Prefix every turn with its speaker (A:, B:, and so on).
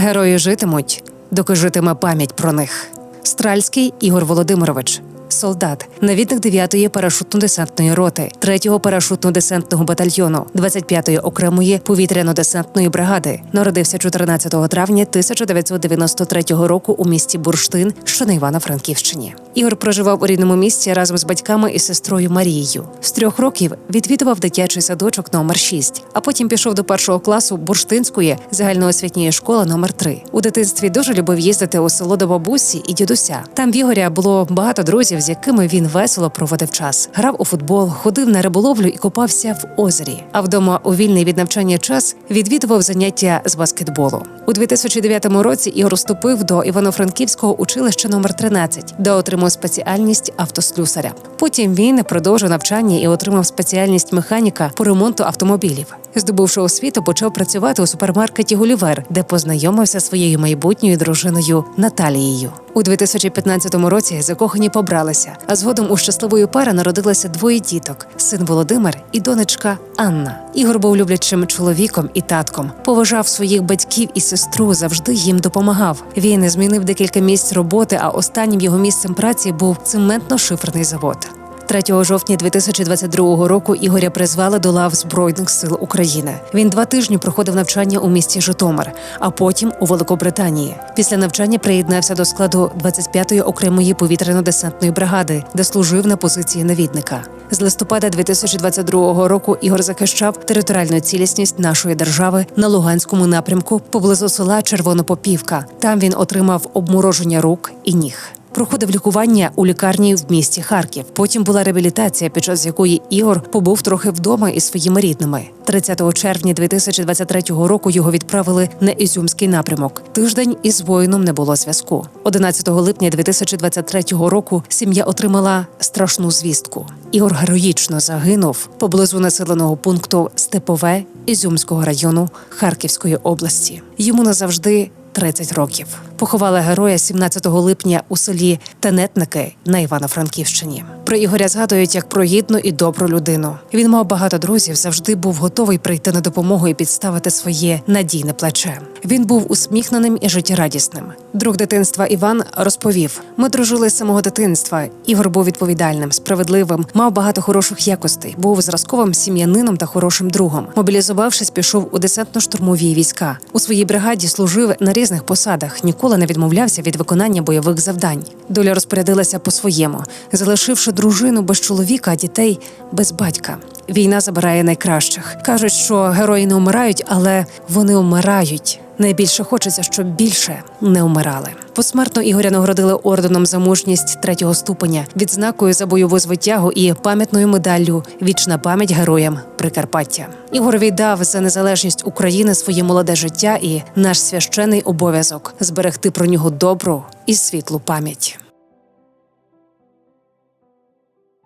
A: Герої житимуть, доки житиме пам'ять про них. Стральський Ігор Володимирович. Солдат, навідник 9-ї парашутно-десантної роти, 3-го парашутно-десантного батальйону, 25-ї окремої повітряно-десантної бригади. Народився 14 травня 1993 року у місті Бурштин, що на Івано-Франківщині. Ігор проживав у рідному місті разом з батьками і сестрою Марією. З трьох років відвідував дитячий садочок номер 6, а потім пішов до першого класу Бурштинської загальноосвітньої школи номер 3 У дитинстві дуже любив їздити у село до бабусі і дідуся. Там в Ігоря було багато друзів, з якими він весело проводив час. Грав у футбол, ходив на риболовлю і купався в озері. А вдома у вільний від навчання час відвідував заняття з баскетболу. У 2009 році Ігор вступив до Івано-Франківського училища номер 13, де отримав спеціальність автослюсаря. Потім він продовжив навчання і отримав спеціальність механіка по ремонту автомобілів. Здобувши освіту, почав працювати у супермаркеті Гулівер, де познайомився зі своєю майбутньою дружиною Наталією. У 2015 році закохані побралися, а згодом у щасливої пари народилося двоє діток: син Володимир і донечка Анна. Ігор був люблячим чоловіком і татком, поважав своїх батьків і сестру, завжди їм допомагав. Він змінив декілька місць роботи, а останнім його місцем праці був цементно-шиферний завод. 3 жовтня 2022 року Ігоря призвали до лав Збройних сил України. Він два тижні проходив навчання у місті Житомир, а потім у Великобританії. Після навчання приєднався до складу 25-ї окремої повітряно-десантної бригади, де служив на позиції навідника. З листопада 2022 року Ігор захищав територіальну цілісність нашої держави на Луганському напрямку поблизу села Червонопопівка. Там він отримав обмороження рук і ніг. Проходив лікування у лікарні в місті Харків. Потім була реабілітація, під час якої Ігор побув трохи вдома із своїми рідними. 30 червня 2023 року його відправили на Ізюмський напрямок. Тиждень із воїном не було зв'язку. 11 липня 2023 року сім'я отримала страшну звістку. Ігор героїчно загинув поблизу населеного пункту Степове Ізюмського району Харківської області. Йому назавжди 30 років. Поховали героя 17 липня у селі Тенетники на Івано-Франківщині. Про Ігоря згадують як про гідну і добру людину. Він мав багато друзів, завжди був готовий прийти на допомогу і підставити своє надійне плече. Він був усміхненим і життєрадісним. Друг дитинства Іван розповів: ми дружили з самого дитинства. Ігор був відповідальним, справедливим, мав багато хороших якостей, був зразковим сім'янином та хорошим другом. Мобілізувавшись, пішов у десантно-штурмові війська. У своїй бригаді служив на різних посадах, ніколи не відмовлявся від виконання бойових завдань. Доля розпорядилася по-своєму, залишивши дружину без чоловіка, дітей без батька. Війна забирає найкращих. кажуть, що герої не вмирають, але вони вмирають. Найбільше хочеться, щоб більше не вмирали. Посмертно Ігоря нагородили орденом за мужність третього ступеня, відзнакою за бойову звитягу і пам'ятною медаллю Вічна пам'ять героям Прикарпаття. Ігор віддав за незалежність України своє молоде життя і наш священий обов'язок зберегти про нього добру і світлу пам'ять.